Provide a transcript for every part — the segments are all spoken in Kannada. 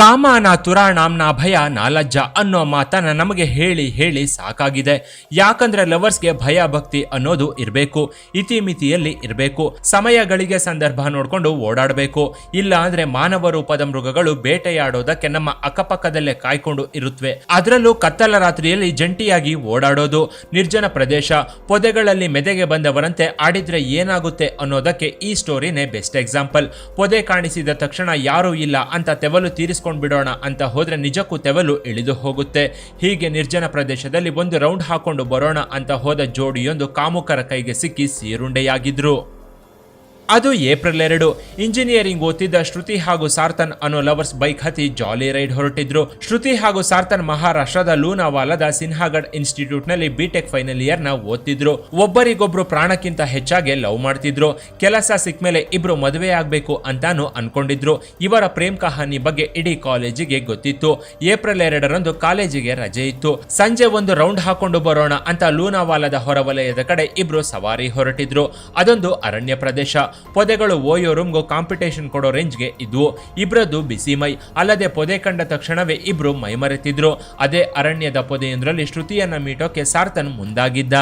ಕಾಮಾನ ನಾಮ್ನ ಭಯ ನಾಲಜ್ಜ ಅನ್ನೋ ಮಾತನ್ನ ನಮಗೆ ಹೇಳಿ ಹೇಳಿ ಸಾಕಾಗಿದೆ. ಯಾಕಂದ್ರೆ ಲವರ್ಸ್ಗೆ ಭಯ ಭಕ್ತಿ ಅನ್ನೋದು ಇರಬೇಕು. ಇತಿಮಿತಿಯಲ್ಲಿ ಇರಬೇಕು. ಸಮಯಗಳಿಗೆ ಸಂದರ್ಭ ನೋಡ್ಕೊಂಡು ಓಡಾಡಬೇಕು. ಇಲ್ಲ ಅಂದ್ರೆ ಮಾನವ ರೂಪದ ಮೃಗಗಳು ಬೇಟೆಯಾಡೋದಕ್ಕೆ ನಮ್ಮ ಅಕ್ಕಪಕ್ಕದಲ್ಲೇ ಕಾಯ್ಕೊಂಡು ಇರುತ್ತವೆ ಅದರಲ್ಲೂ ಕತ್ತಲ ರಾತ್ರಿಯಲ್ಲಿ ಜಂಟಿಯಾಗಿ ಓಡಾಡೋದು. ನಿರ್ಜನ ಪ್ರದೇಶ. ಪೊದೆಗಳಲ್ಲಿ ಮೆದೆಗೆ ಬಂದವರಂತೆ ಆಡಿದ್ರೆ ಏನಾಗುತ್ತೆ ಅನ್ನೋದಕ್ಕೆ ಈ ಸ್ಟೋರಿನೇ ಬೆಸ್ಟ್ ಎಕ್ಸಾಂಪಲ್ ಪೊದೆ ಕಾಣಿಸಿದ ತಕ್ಷಣ ಯಾರೂ ಇಲ್ಲ ಅಂತ ತೆವಲು ತೀರಿಸ್ಕೊಂಡು ಬಿಡೋಣ ಅಂತ ಹೋದ್ರೆ ನಿಜಕ್ಕೂ ತೆವಲು ಇಳಿದು ಹೋಗುತ್ತೆ. ಹೀಗೆ ನಿರ್ಜನ ಪ್ರದೇಶದಲ್ಲಿ ಒಂದು ರೌಂಡ್ ಹಾಕೊಂಡು ಬರೋಣ ಅಂತ ಹೋದ ಜೋಡಿಯೊಂದು ಕಾಮುಕರ ಕೈಗೆ ಸಿಕ್ಕಿ ಸೀರುಂಡೆಯಾಗಿದ್ರು. ಅದು ಏಪ್ರಿಲ್ ಎರಡು. ಇಂಜಿನಿಯರಿಂಗ್ ಓದ್ತಿದ್ದ ಶ್ರುತಿ ಹಾಗೂ ಸಾರ್ಥನ್ ಅನ್ನೋ ಲವರ್ಸ್ ಬೈಕ್ ಹತ್ತಿ ಜಾಲಿ ರೈಡ್ ಹೊರಟಿದ್ರು. ಶ್ರುತಿ ಹಾಗೂ ಸಾರ್ಥನ್ ಮಹಾರಾಷ್ಟ್ರದ ಲೂನಾವಾಲದ ಸಿನ್ಹಾಗಡ್ ಇನ್ಸ್ಟಿಟ್ಯೂಟ್ನಲ್ಲಿ ಬಿಟೆಕ್ ಫೈನಲ್ ಇಯರ್ನ ಓದ್ತಿದ್ರು. ಒಬ್ಬರಿಗೊಬ್ರು ಪ್ರಾಣಕ್ಕಿಂತ ಹೆಚ್ಚಾಗಿ ಲವ್ ಮಾಡ್ತಿದ್ರು. ಕೆಲಸ ಸಿಕ್ಮೇಲೆ ಇಬ್ರು ಮದುವೆ ಆಗ್ಬೇಕು ಅಂತಾನು ಅನ್ಕೊಂಡಿದ್ರು. ಇವರ ಪ್ರೇಮ್ ಕಹಾನಿ ಬಗ್ಗೆ ಇಡೀ ಕಾಲೇಜಿಗೆ ಗೊತ್ತಿತ್ತು. ಏಪ್ರಿಲ್ ಎರಡರಂದು ಕಾಲೇಜಿಗೆ ರಜೆ ಇತ್ತು. ಸಂಜೆ ಒಂದು ರೌಂಡ್ ಹಾಕೊಂಡು ಬರೋಣ ಅಂತ ಲೂನಾವಾಲದ ಹೊರವಲಯದ ಕಡೆ ಇಬ್ರು ಸವಾರಿ ಹೊರಟಿದ್ರು. ಅದೊಂದು ಅರಣ್ಯ ಪ್ರದೇಶ. ಪೊದೆಗಳು ಓಯೋ ರೂಮ್ಗೂ ಕಾಂಪಿಟೇಷನ್ ಕೊಡೋ ರೇಂಜ್ಗೆ ಇದ್ವು. ಇಬ್ರದ್ದು ಬಿಸಿ ಮೈ. ಅಲ್ಲದೆ ಪೊದೆ ಕಂಡ ತಕ್ಷಣವೇ ಇಬ್ರು ಮೈಮರೆತಿದ್ರು. ಅದೇ ಅರಣ್ಯದ ಪೊದೆಯೊಂದರಲ್ಲಿ ಶ್ರುತಿಯನ್ನ ಮೀಟೋಕೆ ಸಾರ್ಥನ್ ಮುಂದಾಗಿದ್ದ.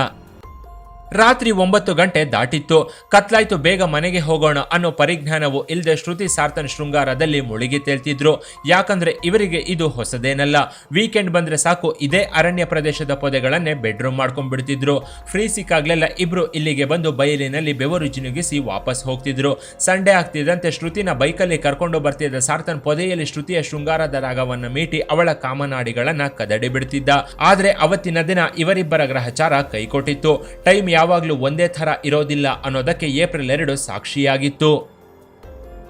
ರಾತ್ರಿ ಒಂಬತ್ತು ಗಂಟೆ ದಾಟಿತ್ತು. ಕತ್ಲಾಯ್ತು, ಬೇಗ ಮನೆಗೆ ಹೋಗೋಣ ಅನ್ನೋ ಪರಿಜ್ಞಾನವು ಇಲ್ಲದೆ ಶ್ರುತಿ ಸಾರ್ತನ್ ಶೃಂಗಾರದಲ್ಲಿ ಮುಳುಗಿ ತೇಲ್ತಿದ್ರು. ಯಾಕಂದ್ರೆ ಇವರಿಗೆ ಇದು ಹೊಸದೇನಲ್ಲ. ವೀಕೆಂಡ್ ಬಂದ್ರೆ ಸಾಕು, ಇದೇ ಅರಣ್ಯ ಪ್ರದೇಶದ ಪೊದೆಗಳನ್ನೇ ಬೆಡ್ರೂಮ್ ಮಾಡ್ಕೊಂಡ್ಬಿಡ್ತಿದ್ರು. ಫ್ರೀ ಸಿಕ್ಕಾಗ್ಲೆಲ್ಲ ಇಬ್ರು ಇಲ್ಲಿಗೆ ಬಂದು ಬಯಲಿನಲ್ಲಿ ಬೆವರು ಜಿನುಗಿಸಿ ವಾಪಸ್ ಹೋಗ್ತಿದ್ರು. ಸಂಡೇ ಆಗ್ತಿದ್ದಂತೆ ಶ್ರುತಿನ ಬೈಕಲ್ಲಿ ಕರ್ಕೊಂಡು ಬರ್ತಿದ್ದ ಸಾರ್ತನ್ ಪೊದೆಯಲ್ಲಿ ಶ್ರುತಿಯ ಶೃಂಗಾರದ ರಾಗವನ್ನ ಮೀಟಿ ಅವಳ ಕಾಮನಾಡಿಗಳನ್ನ ಕದಡಿ ಬಿಡ್ತಿದ್ದ. ಆದ್ರೆ ಅವತ್ತಿನ ದಿನ ಇವರಿಬ್ಬರ ಗ್ರಹಚಾರ ಕೈಕೊಟ್ಟಿತ್ತು. ಟೈಮ್ ಯಾವಾಗ್ಲೂ ಒಂದೇ ಥರ ಇರೋದಿಲ್ಲ ಅನ್ನೋದಕ್ಕೆ ಏಪ್ರಿಲ್ ಎರಡು ಸಾಕ್ಷಿಯಾಗಿತ್ತು.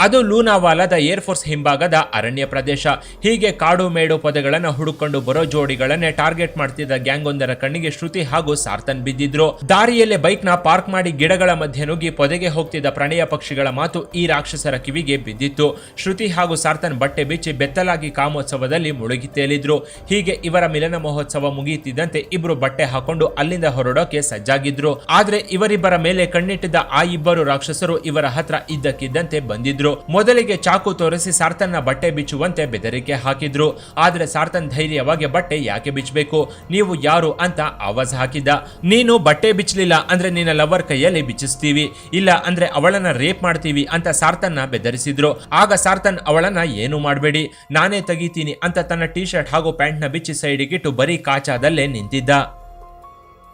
ಅದು ಲೂನಾವಾಲಾದ ಏರ್ಫೋರ್ಸ್ ಹಿಂಭಾಗದ ಅರಣ್ಯ ಪ್ರದೇಶ. ಹೀಗೆ ಕಾಡು ಮೇಡು ಪೊದೆಗಳನ್ನು ಹುಡುಕೊಂಡು ಬರೋ ಜೋಡಿಗಳನ್ನೇ ಟಾರ್ಗೆಟ್ ಮಾಡ್ತಿದ್ದ ಗ್ಯಾಂಗ್ ಒಂದರ ಕಣ್ಣಿಗೆ ಶ್ರುತಿ ಹಾಗೂ ಸಾರ್ತನ್ ಬಿದ್ದಿದ್ರು. ದಾರಿಯಲ್ಲೇ ಬೈಕ್ನ ಪಾರ್ಕ್ ಮಾಡಿ ಗಿಡಗಳ ಮಧ್ಯೆ ನುಗ್ಗಿ ಪೊದೆಗೆ ಹೋಗ್ತಿದ್ದ ಪ್ರಣಯ ಪಕ್ಷಿಗಳ ಮಾತು ಈ ರಾಕ್ಷಸರ ಕಿವಿಗೆ ಬಿದ್ದಿತ್ತು. ಶ್ರುತಿ ಹಾಗೂ ಸಾರ್ತನ್ ಬಟ್ಟೆ ಬಿಚ್ಚಿ ಬೆತ್ತಲಾಗಿ ಕಾಮೋತ್ಸವದಲ್ಲಿ ಮುಳುಗಿ ತೇಲಿದ್ರು. ಹೀಗೆ ಇವರ ಮಿಲನ ಮಹೋತ್ಸವ ಮುಗಿಯುತ್ತಿದ್ದಂತೆ ಇಬ್ರು ಬಟ್ಟೆ ಹಾಕೊಂಡು ಅಲ್ಲಿಂದ ಹೊರಡೋಕೆ ಸಜ್ಜಾಗಿದ್ರು. ಆದ್ರೆ ಇವರಿಬ್ಬರ ಮೇಲೆ ಕಣ್ಣಿಟ್ಟಿದ್ದ ಆ ಇಬ್ಬರು ರಾಕ್ಷಸರು ಇವರ ಹತ್ರ ಇದ್ದಕ್ಕಿದ್ದಂತೆ ಬಂದಿದ್ರು. ಮೊದಲಿಗೆ ಚಾಕು ತೋರಿಸಿ ಸಾರ್ತನ್ನ ಬಟ್ಟೆ ಬಿಚ್ಚುವಂತೆ ಬೆದರಿಕೆ ಹಾಕಿದ್ರು. ಆದ್ರೆ ಸಾರ್ತನ್ ಧೈರ್ಯವಾಗಿ ಬಟ್ಟೆ ಯಾಕೆ ಬಿಚ್ಚಬೇಕು ನೀವು ಯಾರು ಅಂತ ಆವಾಜ್ ಹಾಕಿದ್ದ. ನೀನು ಬಟ್ಟೆ ಬಿಚ್ಚಲಿಲ್ಲ ಅಂದ್ರೆ ನಿನ್ನ ಲವರ್ ಕೈಯಲ್ಲಿ ಬಿಚ್ಚಿಸ್ತೀವಿ. ಇಲ್ಲ ಅಂದ್ರೆ ಅವಳನ್ನ ರೇಪ್ ಮಾಡ್ತೀವಿ ಅಂತ ಸಾರ್ತನ್ನ ಬೆದರಿಸಿದ್ರು. ಆಗ ಸಾರ್ತನ್ ಅವಳನ್ನ ಏನು ಮಾಡಬೇಡಿ? ನಾನೇ ತೆಗಿತೀನಿ ಅಂತ ತನ್ನ ಟೀ ಶರ್ಟ್ ಹಾಗೂ ಪ್ಯಾಂಟ್ನ ಬಿಚ್ಚಿ ಸೈಡಿಗಿಟ್ಟು ಬರೀ ಕಾಚಾದಲ್ಲೇ ನಿಂತಿದ್ದ.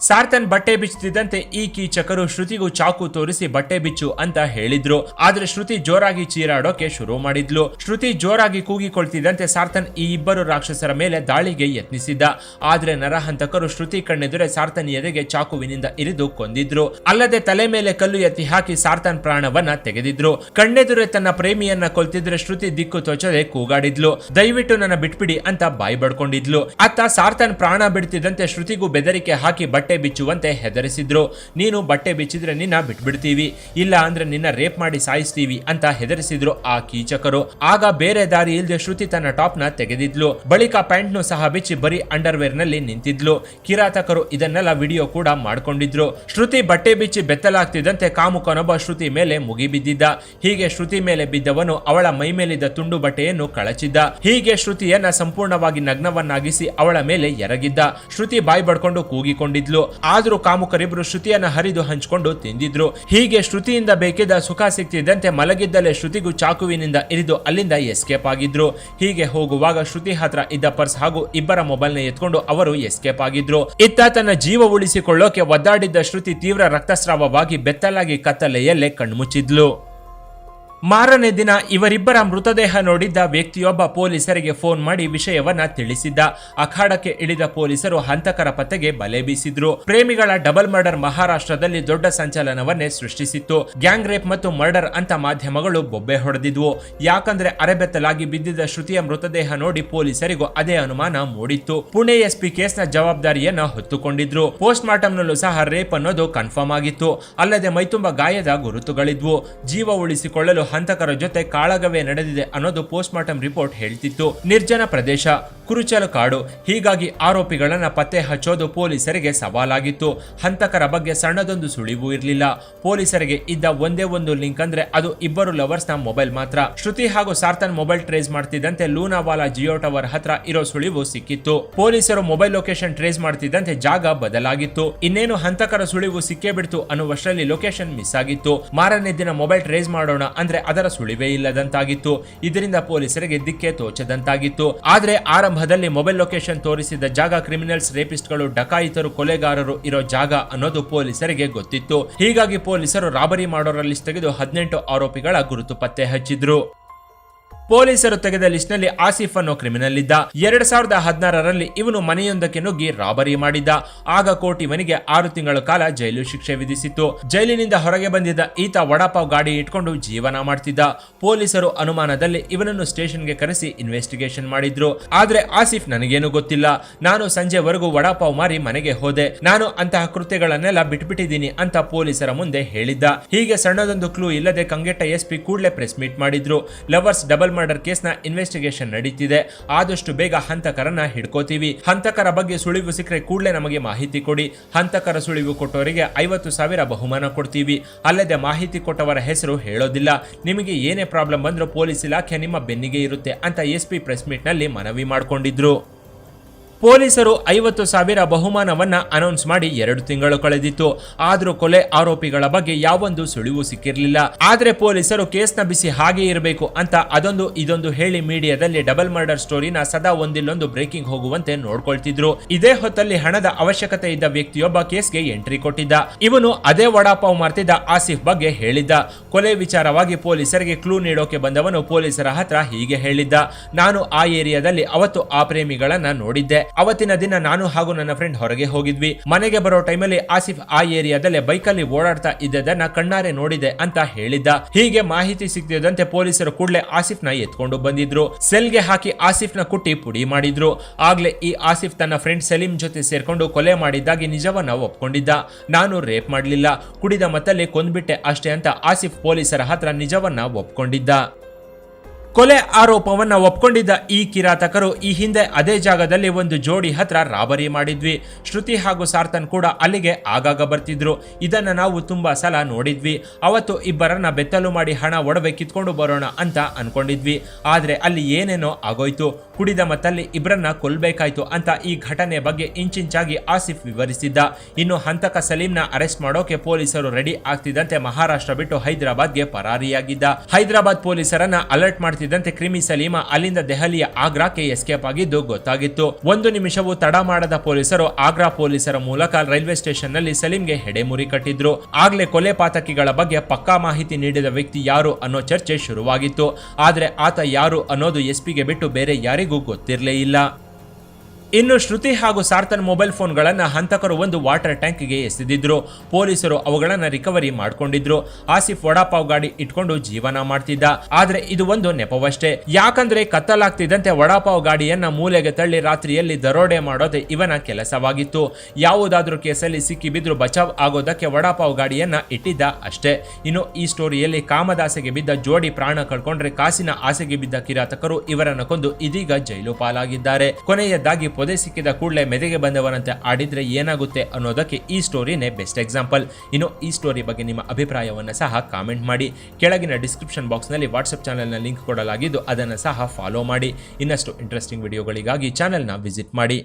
ಸಾರ್ತನ್ ಬಟ್ಟೆ ಬಿಚ್ಚುತ್ತಿದ್ದಂತೆ ಈ ಕೀಚಕರು ಶ್ರುತಿಗೂ ಚಾಕು ತೋರಿಸಿ ಬಟ್ಟೆ ಬಿಚ್ಚು ಅಂತ ಹೇಳಿದ್ರು. ಆದ್ರೆ ಶ್ರುತಿ ಜೋರಾಗಿ ಚೀರಾಡೋಕೆ ಶುರು ಮಾಡಿದ್ಲು. ಶ್ರುತಿ ಜೋರಾಗಿ ಕೂಗಿಕೊಳ್ತಿದ್ದಂತೆ ಸಾರ್ಥನ್ ಈ ಇಬ್ಬರು ರಾಕ್ಷಸರ ಮೇಲೆ ದಾಳಿಗೆ ಯತ್ನಿಸಿದ್ದ. ಆದ್ರೆ ನರಹಂತಕರು ಶ್ರುತಿ ಕಣ್ಣೆದುರೆ ಸಾರ್ಥನ್ ಎದೆಗೆ ಚಾಕುವಿನಿಂದ ಇರಿದು ಕೊಂದಿದ್ರು. ಅಲ್ಲದೆ ತಲೆ ಮೇಲೆ ಕಲ್ಲು ಎತ್ತಿ ಹಾಕಿ ಸಾರ್ಥನ್ ಪ್ರಾಣವನ್ನ ತೆಗೆದಿದ್ರು. ಕಣ್ಣೆದುರೆ ತನ್ನ ಪ್ರೇಮಿಯನ್ನ ಕೊಲ್ತಿದ್ರೆ ಶ್ರುತಿ ದಿಕ್ಕು ತೋಚದೆ ಕೂಗಾಡಿದ್ಲು. ದಯವಿಟ್ಟು ನನ್ನ ಬಿಟ್ಬಿಡಿ ಅಂತ ಬಾಯಿ ಬಡ್ಕೊಂಡಿದ್ಲು. ಅತ್ತ ಸಾರ್ಥನ್ ಪ್ರಾಣ ಬಿಡ್ತಿದ್ದಂತೆ ಶ್ರುತಿಗೂ ಬೆದರಿಕೆ ಹಾಕಿ ಬಿಚ್ಚುವಂತೆ ಹೆದರಿಸಿದ್ರು. ನೀನು ಬಟ್ಟೆ ಬಿಚ್ಚಿದ್ರೆ ನಿನ್ನ ಬಿಟ್ಬಿಡ್ತೀವಿ. ಇಲ್ಲ ಅಂದ್ರೆ ನಿನ್ನ ರೇಪ್ ಮಾಡಿ ಸಾಯಿಸ್ತೀವಿ ಅಂತ ಹೆದರಿಸಿದ್ರು ಆ ಕೀಚಕರು. ಆಗ ಬೇರೆ ದಾರಿ ಇಲ್ದೆ ಶ್ರುತಿ ತನ್ನ ಟಾಪ್ನ ತೆಗೆದಿದ್ಲು. ಬಳಿಕ ಪ್ಯಾಂಟ್ ನು ಸಹ ಬಿಚ್ಚಿ ಬರೀ ಅಂಡರ್ವೇರ್ನಲ್ಲಿ ನಿಂತಿದ್ಲು. ಕಿರಾತಕರು ಇದನ್ನೆಲ್ಲ ವಿಡಿಯೋ ಕೂಡ ಮಾಡ್ಕೊಂಡಿದ್ರು. ಶ್ರುತಿ ಬಟ್ಟೆ ಬಿಚ್ಚಿ ಬೆತ್ತಲಾಗ್ತಿದ್ದಂತೆ ಕಾಮುಕನೊಬ್ಬ ಶ್ರುತಿ ಮೇಲೆ ಮುಗಿಬಿದ್ದಿದ್ದ. ಹೀಗೆ ಶ್ರುತಿ ಮೇಲೆ ಬಿದ್ದವನು ಅವಳ ಮೈ ಮೇಲಿದ್ದ ತುಂಡು ಬಟ್ಟೆಯನ್ನು ಕಳಚಿದ್ದ. ಹೀಗೆ ಶ್ರುತಿಯನ್ನ ಸಂಪೂರ್ಣವಾಗಿ ನಗ್ನವನ್ನಾಗಿಸಿ ಅವಳ ಮೇಲೆ ಎರಗಿದ್ದ. ಶ್ರುತಿ ಬಾಯಿ ಬಡ್ಕೊಂಡು ಕೂಗಿಕೊಂಡಿದ್ಲು. ಆದ್ರೂ ಕಾಮುಕರಿಬ್ರು ಶ್ರುತಿಯನ್ನ ಹರಿದು ಹಂಚಿಕೊಂಡು ತಿಂದಿದ್ರು. ಹೀಗೆ ಶ್ರುತಿಯಿಂದ ಬೇಕಿದ್ದ ಸುಖ ಸಿಕ್ತಿದ್ದಂತೆ ಮಲಗಿದ್ದಲೇ ಶ್ರುತಿಗೂ ಚಾಕುವಿನಿಂದ ಇರಿದು ಅಲ್ಲಿಂದ ಎಸ್ಕೇಪ್ ಆಗಿದ್ರು. ಹೀಗೆ ಹೋಗುವಾಗ ಶ್ರುತಿ ಹತ್ರ ಇದ್ದ ಪರ್ಸ್ ಹಾಗೂ ಇಬ್ಬರ ಮೊಬೈಲ್ನ ಎತ್ಕೊಂಡು ಅವರು ಎಸ್ಕೇಪ್ ಆಗಿದ್ರು. ಇತ್ತ ತನ್ನ ಜೀವ ಉಳಿಸಿಕೊಳ್ಳೋಕೆ ಒದ್ದಾಡಿದ್ದ ಶ್ರುತಿ ತೀವ್ರ ರಕ್ತಸ್ರಾವವಾಗಿ ಬೆತ್ತಲಾಗಿ ಕತ್ತಲೆಯಲ್ಲೇ ಕಣ್ಮುಚ್ಚಿದ್ಲು. ಮಾರನೇ ದಿನ ಇವರಿಬ್ಬರ ಮೃತದೇಹ ನೋಡಿದ್ದ ವ್ಯಕ್ತಿಯೊಬ್ಬ ಪೊಲೀಸರಿಗೆ ಫೋನ್ ಮಾಡಿ ವಿಷಯವನ್ನ ತಿಳಿಸಿದ್ದ. ಅಖಾಡಕ್ಕೆ ಇಳಿದ ಪೊಲೀಸರು ಹಂತಕರ ಪತ್ತೆಗೆ ಬಲೆ ಬೀಸಿದ್ರು. ಪ್ರೇಮಿಗಳ ಡಬಲ್ ಮರ್ಡರ್ ಮಹಾರಾಷ್ಟ್ರದಲ್ಲಿ ದೊಡ್ಡ ಸಂಚಲನವನ್ನೇ ಸೃಷ್ಟಿಸಿತ್ತು. ಗ್ಯಾಂಗ್ ರೇಪ್ ಮತ್ತು ಮರ್ಡರ್ ಅಂತ ಮಾಧ್ಯಮಗಳು ಬೊಬ್ಬೆ ಹೊಡೆದಿದ್ವು. ಯಾಕಂದ್ರೆ ಅರೆಬೆತ್ತಲಾಗಿ ಬಿದ್ದಿದ್ದ ಶ್ರುತಿಯ ಮೃತದೇಹ ನೋಡಿ ಪೊಲೀಸರಿಗೂ ಅದೇ ಅನುಮಾನ ಮೂಡಿತ್ತು. ಪುಣೆ ಎಸ್ಪಿ ಕೇಸ್ನ ಜವಾಬ್ದಾರಿಯನ್ನ ಹೊತ್ತುಕೊಂಡಿದ್ರು. ಪೋಸ್ಟ್ ಮಾರ್ಟಂನಲ್ಲೂ ಸಹ ರೇಪ್ ಅನ್ನೋದು ಕನ್ಫರ್ಮ್ ಆಗಿತ್ತು. ಅಲ್ಲದೆ ಮೈತುಂಬ ಗಾಯದ ಗುರುತುಗಳಿದ್ವು. ಜೀವ ಉಳಿಸಿಕೊಳ್ಳಲು ಹಂತಕರ ಜೊತೆ ಕಾಳಗವೇ ನಡೆದಿದೆ ಅನ್ನೋದು ಪೋಸ್ಟ್ ಮಾರ್ಟಮ್ ರಿಪೋರ್ಟ್ ಹೇಳ್ತಿತ್ತು. ನಿರ್ಜನ ಪ್ರದೇಶ, ಕುರುಚಲು ಕಾಡು. ಹೀಗಾಗಿ ಆರೋಪಿಗಳನ್ನ ಪತ್ತೆ ಹಚ್ಚೋದು ಪೊಲೀಸರಿಗೆ ಸವಾಲಾಗಿತ್ತು. ಹಂತಕರ ಬಗ್ಗೆ ಸಣ್ಣದೊಂದು ಸುಳಿವು ಇರಲಿಲ್ಲ. ಪೊಲೀಸರಿಗೆ ಇದ್ದ ಒಂದೇ ಒಂದು ಲಿಂಕ್ ಅಂದ್ರೆ ಅದು ಇಬ್ಬರು ಲವರ್ಸ್ನ ಮೊಬೈಲ್ ಮಾತ್ರ. ಶ್ರುತಿ ಹಾಗೂ ಸಾರ್ಥನ್ ಮೊಬೈಲ್ ಟ್ರೇಸ್ ಮಾಡ್ತಿದ್ದಂತೆ ಲೂನಾವಾಲಾ ಜಿಯೋ ಟವರ್ ಹತ್ರ ಇರೋ ಸುಳಿವು ಸಿಕ್ಕಿತ್ತು. ಪೊಲೀಸರು ಮೊಬೈಲ್ ಲೊಕೇಶನ್ ಟ್ರೇಸ್ ಮಾಡ್ತಿದ್ದಂತೆ ಜಾಗ ಬದಲಾಗಿತ್ತು. ಇನ್ನೇನು ಹಂತಕರ ಸುಳಿವು ಸಿಕ್ಕೇ ಬಿಡ್ತು ಅನ್ನುವಷ್ಟರಲ್ಲಿ ಲೊಕೇಶನ್ ಮಿಸ್ ಆಗಿತ್ತು. ಮಾರನೇ ದಿನ ಮೊಬೈಲ್ ಟ್ರೇಸ್ ಮಾಡೋಣ ಅಂದ್ರೆ ಅದರ ಸುಳಿವೇ ಇಲ್ಲದಂತಾಗಿತ್ತು. ಇದರಿಂದ ಪೊಲೀಸರಿಗೆ ದಿಕ್ಕೆ ತೋಚದಂತಾಗಿತ್ತು. ಆದ್ರೆ ಆರಂಭದಲ್ಲಿ ಮೊಬೈಲ್ ಲೊಕೇಶನ್ ತೋರಿಸಿದ ಜಾಗ ಕ್ರಿಮಿನಲ್ಸ್, ರೇಪಿಸ್ಟ್ಗಳು, ಡಕಾಯಿತರು, ಕೊಲೆಗಾರರು ಇರೋ ಜಾಗ ಅನ್ನೋದು ಪೊಲೀಸರಿಗೆ ಗೊತ್ತಿತ್ತು. ಹೀಗಾಗಿ ಪೊಲೀಸರು ರಾಬರಿ ಮಾಡೋರ ಲಿಸ್ಟ್ ತೆಗೆದು ಹದಿನೆಂಟು ಆರೋಪಿಗಳ ಗುರುತು ಪತ್ತೆ ಹಚ್ಚಿದ್ರು. ಪೊಲೀಸರು ತೆಗೆದ ಲಿಸ್ಟ್ನಲ್ಲಿ ಆಸಿಫ್ ಅನ್ನೋ ಕ್ರಿಮಿನಲ್ ಇದ್ದ ಎರಡ್ ಸಾವಿರದ ಹದಿನಾರರಲ್ಲಿ ಇವನು ಮನೆಯೊಂದಕ್ಕೆ ನುಗ್ಗಿ ರಾಬರಿ ಮಾಡಿದ್ದ. ಆಗ ಕೋರ್ಟ್ ಇವನಿಗೆ ಆರು ತಿಂಗಳ ಕಾಲ ಜೈಲು ಶಿಕ್ಷೆ ವಿಧಿಸಿತ್ತು. ಜೈಲಿನಿಂದ ಹೊರಗೆ ಬಂದಿದ್ದ ಈತ ವಡಾಪಾವ್ ಗಾಡಿ ಇಟ್ಕೊಂಡು ಜೀವನ ಮಾಡ್ತಿದ್ದ. ಪೊಲೀಸರು ಅನುಮಾನದಲ್ಲಿ ಇವನನ್ನು ಸ್ಟೇಷನ್ಗೆ ಕರೆಸಿ ಇನ್ವೆಸ್ಟಿಗೇಷನ್ ಮಾಡಿದ್ರು. ಆದ್ರೆ ಆಸಿಫ್ ನನಗೇನು ಗೊತ್ತಿಲ್ಲ. ನಾನು ಸಂಜೆವರೆಗೂ ವಡಾಪಾವ್ ಮಾರಿ ಮನೆಗೆ ಹೋದೆ. ನಾನು ಅಂತಹ ಕೃತ್ಯಗಳನ್ನೆಲ್ಲ ಬಿಟ್ಬಿಟ್ಟಿದ್ದೀನಿ ಅಂತ ಪೊಲೀಸರ ಮುಂದೆ ಹೇಳಿದ್ದ. ಹೀಗೆ ಸಣ್ಣದೊಂದು ಕ್ಲೂ ಇಲ್ಲದೆ ಕಂಗೆಟ್ಟ ಎಸ್ಪಿ ಕೂಡಲೇ ಪ್ರೆಸ್ ಮೀಟ್ ಮಾಡಿದ್ರು. ಲವರ್ಸ್ ಡಬಲ್ ಮರ್ಡರ್ ಕೇಸ್ನ ಇನ್ವೆಸ್ಟಿಗೇಷನ್ ನಡೀತಿದೆ. ಆದಷ್ಟು ಬೇಗ ಹಂತಕರನ್ನ ಹಿಡ್ಕೋತೀವಿ. ಹಂತಕರ ಬಗ್ಗೆ ಸುಳಿವು ಸಿಕ್ಕರೆ ಕೂಡಲೇ ನಮಗೆ ಮಾಹಿತಿ ಕೊಡಿ. ಹಂತಕರ ಸುಳಿವು ಕೊಟ್ಟವರಿಗೆ ಐವತ್ತು ಸಾವಿರ ಬಹುಮಾನ ಕೊಡ್ತೀವಿ. ಅಲ್ಲದೆ ಮಾಹಿತಿ ಕೊಟ್ಟವರ ಹೆಸರು ಹೇಳೋದಿಲ್ಲ. ನಿಮಗೆ ಏನೇ ಪ್ರಾಬ್ಲಮ್ ಬಂದರೂ ಪೊಲೀಸ್ ಇಲಾಖೆ ನಿಮ್ಮ ಬೆನ್ನಿಗೆ ಇರುತ್ತೆ ಅಂತ ಎಸ್ ಪಿ ಪ್ರೆಸ್ ಮೀಟ್ನಲ್ಲಿ ಮನವಿ ಮಾಡಿಕೊಂಡಿದ್ರು. ಪೊಲೀಸರು ಐವತ್ತು ಸಾವಿರ ಬಹುಮಾನವನ್ನ ಅನೌನ್ಸ್ ಮಾಡಿ ಎರಡು ತಿಂಗಳು ಕಳೆದಿತ್ತು. ಆದರೂ ಕೊಲೆ ಆರೋಪಿಗಳ ಬಗ್ಗೆ ಯಾವೊಂದು ಸುಳಿವು ಸಿಕ್ಕಿರಲಿಲ್ಲ. ಆದ್ರೆ ಪೊಲೀಸರು ಕೇಸ್ನ ಬಿಸಿ ಹಾಗೆ ಇರಬೇಕು ಅಂತ ಅದೊಂದು ಇದೊಂದು ಹೇಳಿ ಮೀಡಿಯಾದಲ್ಲಿ ಡಬಲ್ ಮರ್ಡರ್ ಸ್ಟೋರಿನ ಸದಾ ಒಂದಿಲ್ಲೊಂದು ಬ್ರೇಕಿಂಗ್ ಹೋಗುವಂತೆ ನೋಡ್ಕೊಳ್ತಿದ್ರು. ಇದೇ ಹೊತ್ತಲ್ಲಿ ಹಣದ ಅವಶ್ಯಕತೆ ಇದ್ದ ವ್ಯಕ್ತಿಯೊಬ್ಬ ಕೇಸ್ಗೆ ಎಂಟ್ರಿ ಕೊಟ್ಟಿದ್ದ. ಇವನು ಅದೇ ವಡಾಪಾವ್ ಮಾಡ್ತಿದ್ದ ಆಸಿಫ್ ಬಗ್ಗೆ ಹೇಳಿದ್ದ. ಕೊಲೆ ವಿಚಾರವಾಗಿ ಪೊಲೀಸರಿಗೆ ಕ್ಲೂ ನೀಡೋಕೆ ಬಂದವನು ಪೊಲೀಸರ ಹತ್ರ ಹೀಗೆ ಹೇಳಿದ್ದ. ನಾನು ಆ ಏರಿಯಾದಲ್ಲಿ ಅವತ್ತು ಆ ಪ್ರೇಮಿಗಳನ್ನ ನೋಡಿದ್ದೆ. ಅವತ್ತಿನ ದಿನ ನಾನು ಹಾಗೂ ನನ್ನ ಫ್ರೆಂಡ್ ಹೊರಗೆ ಹೋಗಿದ್ವಿ. ಮನೆಗೆ ಬರೋ ಟೈಮಲ್ಲಿ ಆಸಿಫ್ ಆ ಏರಿಯಾದಲ್ಲೇ ಬೈಕಲ್ಲಿ ಓಡಾಡ್ತಾ ಇದ್ದದನ್ನ ಕಣ್ಣಾರೆ ನೋಡಿದೆ ಅಂತ ಹೇಳಿದ್ದ. ಹೀಗೆ ಮಾಹಿತಿ ಸಿಗ್ತಿದ್ದಂತೆ ಪೊಲೀಸರು ಕೂಡಲೇ ಆಸಿಫ್ನ ಎತ್ಕೊಂಡು ಬಂದಿದ್ರು. ಸೆಲ್ಗೆ ಹಾಕಿ ಆಸಿಫ್ನ ಕುಟ್ಟಿ ಪುಡಿ ಮಾಡಿದ್ರು. ಆಗ್ಲೇ ಈ ಆಸಿಫ್ ತನ್ನ ಫ್ರೆಂಡ್ ಸಲೀಂ ಜೊತೆ ಸೇರ್ಕೊಂಡು ಕೊಲೆ ಮಾಡಿದ್ದಾಗಿ ನಿಜವನ್ನ ಒಪ್ಕೊಂಡಿದ್ದ. ನಾನು ರೇಪ್ ಮಾಡಲಿಲ್ಲ. ಕುಡಿದ ಮತ್ತಲ್ಲಿ ಕೊಂದ್ಬಿಟ್ಟೆ ಅಷ್ಟೇ ಅಂತ ಆಸಿಫ್ ಪೊಲೀಸರ ಹತ್ರ ನಿಜವನ್ನ ಒಪ್ಕೊಂಡಿದ್ದ. ಕೊಲೆ ಆರೋಪವನ್ನು ಒಪ್ಕೊಂಡಿದ್ದ ಈ ಕಿರಾತಕರು ಈ ಹಿಂದೆ ಅದೇ ಜಾಗದಲ್ಲಿ ಒಂದು ಜೋಡಿ ಹತ್ರ ರಾಬರಿ ಮಾಡಿದ್ವಿ. ಶ್ರುತಿ ಹಾಗೂ ಸಾರ್ಥನ್ ಕೂಡ ಅಲ್ಲಿಗೆ ಆಗಾಗ ಬರ್ತಿದ್ರು. ಇದನ್ನು ನಾವು ತುಂಬಾ ಸಲ ನೋಡಿದ್ವಿ. ಅವತ್ತು ಇಬ್ಬರನ್ನ ಬೆತ್ತಲು ಮಾಡಿ ಹಣ ಒಡವೆ ಕಿತ್ಕೊಂಡು ಬರೋಣ ಅಂತ ಅನ್ಕೊಂಡಿದ್ವಿ. ಆದರೆ ಅಲ್ಲಿ ಏನೇನೋ ಆಗೋಯ್ತು. ಕುಡಿದ ಮತ್ತಲ್ಲಿ ಇಬ್ರನ್ನ ಕೊಲ್ಬೇಕಾಯ್ತು ಅಂತ ಈ ಘಟನೆ ಬಗ್ಗೆ ಇಂಚಿಂಚಾಗಿ ಆಸಿಫ್ ವಿವರಿಸಿದ್ದ. ಇನ್ನು ಹಂತಕ ಸಲೀಂನ ಅರೆಸ್ಟ್ ಮಾಡೋಕೆ ಪೊಲೀಸರು ರೆಡಿ ಆಗ್ತಿದ್ದಂತೆ ಮಹಾರಾಷ್ಟ್ರ ಬಿಟ್ಟು ಹೈದರಾಬಾದ್ಗೆ ಪರಾರಿಯಾಗಿದ್ದ. ಹೈದರಾಬಾದ್ ಪೊಲೀಸರನ್ನ ಅಲರ್ಟ್ ಮಾಡ್ತಿದ್ದಂತೆ ಕ್ರಿಮಿ ಸಲೀಮ ಅಲ್ಲಿಂದ ದೆಹಲಿಯ ಆಗ್ರಾಕ್ಕೆ ಎಸ್ಕೇಪ್ ಆಗಿದ್ದು ಗೊತ್ತಾಗಿತ್ತು. ಒಂದು ನಿಮಿಷವೂ ತಡ ಮಾಡದ ಪೊಲೀಸರು ಆಗ್ರಾ ಪೊಲೀಸರ ಮೂಲಕ ರೈಲ್ವೆ ಸ್ಟೇಷನ್ನಲ್ಲಿ ಸಲೀಂಗೆ ಹೆಡೆಮುರಿ ಕಟ್ಟಿದ್ರು. ಆಗ್ಲೇ ಕೊಲೆ ಪಾತಕಿಗಳ ಬಗ್ಗೆ ಪಕ್ಕಾ ಮಾಹಿತಿ ನೀಡಿದ ವ್ಯಕ್ತಿ ಯಾರು ಅನ್ನೋ ಚರ್ಚೆ ಶುರುವಾಗಿತ್ತು. ಆದ್ರೆ ಆತ ಯಾರು ಅನ್ನೋದು ಎಸ್ಪಿಗೆ ಬಿಟ್ಟು ಬೇರೆ ಯಾರಿಗೂ ಗೊತ್ತಿರಲೇ ಇಲ್ಲ ಇನ್ನು ಶ್ರುತಿ ಹಾಗೂ ಸಾರ್ಥನ್ ಮೊಬೈಲ್ ಫೋನ್ಗಳನ್ನು ಹಂತಕರು ಒಂದು ವಾಟರ್ ಟ್ಯಾಂಕ್ಗೆ ಎಸೆದಿದ್ರು. ಪೊಲೀಸರು ಅವುಗಳನ್ನ ರಿಕವರಿ ಮಾಡಿಕೊಂಡಿದ್ರು. ಆಸಿಫ್ ವಡಾಪಾವ್ ಗಾಡಿ ಇಟ್ಕೊಂಡು ಜೀವನ ಮಾಡ್ತಿದ್ದ. ಆದ್ರೆ ಇದು ಒಂದು ನೆಪವಷ್ಟೇ. ಯಾಕಂದ್ರೆ ಕತ್ತಲಾಗ್ತಿದ್ದಂತೆ ವಡಾಪಾವ್ ಗಾಡಿಯನ್ನ ಮೂಲೆಗೆ ತಳ್ಳಿ ರಾತ್ರಿಯಲ್ಲಿ ದರೋಡೆ ಮಾಡೋದೇ ಇವನ ಕೆಲಸವಾಗಿತ್ತು. ಯಾವುದಾದ್ರೂ ಕೇಸಲ್ಲಿ ಸಿಕ್ಕಿ ಬಿದ್ರು ಬಚಾವ್ ಆಗೋದಕ್ಕೆ ವಡಾಪಾವ್ ಗಾಡಿಯನ್ನ ಇಟ್ಟಿದ್ದ ಅಷ್ಟೇ. ಇನ್ನು ಈ ಸ್ಟೋರಿಯಲ್ಲಿ ಕಾಮದಾಸೆಗೆ ಬಿದ್ದ ಜೋಡಿ ಪ್ರಾಣ ಕಳ್ಕೊಂಡ್ರೆ ಕಾಸಿನ ಆಸೆಗೆ ಬಿದ್ದ ಕಿರಾತಕರು ಇವರನ್ನ ಕೊಂದು ಇದೀಗ ಜೈಲು ಪಾಲಾಗಿದ್ದಾರೆ. ಕೊನೆಯದಾಗಿ ಪೊದೆ ಸಿಕ್ಕಿದ ಕೂಡಲೇ ಮೆದೆಗೆ ಬಂದವರಂತೆ ಆಡಿದ್ರೆ ಏನಾಗುತ್ತೆ ಅನ್ನೋದಕ್ಕೆ ಈ ಸ್ಟೋರಿನೇ ಬೆಸ್ಟ್ ಎಕ್ಸಾಂಪಲ್. ಇನ್ನು ಈ ಸ್ಟೋರಿ ಬಗ್ಗೆ ನಿಮ್ಮ ಅಭಿಪ್ರಾಯವನ್ನು ಸಹ ಕಾಮೆಂಟ್ ಮಾಡಿ. ಕೆಳಗಿನ ಡಿಸ್ಕ್ರಿಪ್ಷನ್ ಬಾಕ್ಸ್ನಲ್ಲಿ ವಾಟ್ಸಪ್ ಚಾನಲ್ನ ಲಿಂಕ್ ಕೊಡಲಾಗಿದ್ದು ಅದನ್ನು ಸಹ ಫಾಲೋ ಮಾಡಿ. ಇನ್ನಷ್ಟು ಇಂಟ್ರೆಸ್ಟಿಂಗ್ ವಿಡಿಯೋಗಳಿಗಾಗಿ ಚಾನಲ್ನ ವಿಸಿಟ್ ಮಾಡಿ.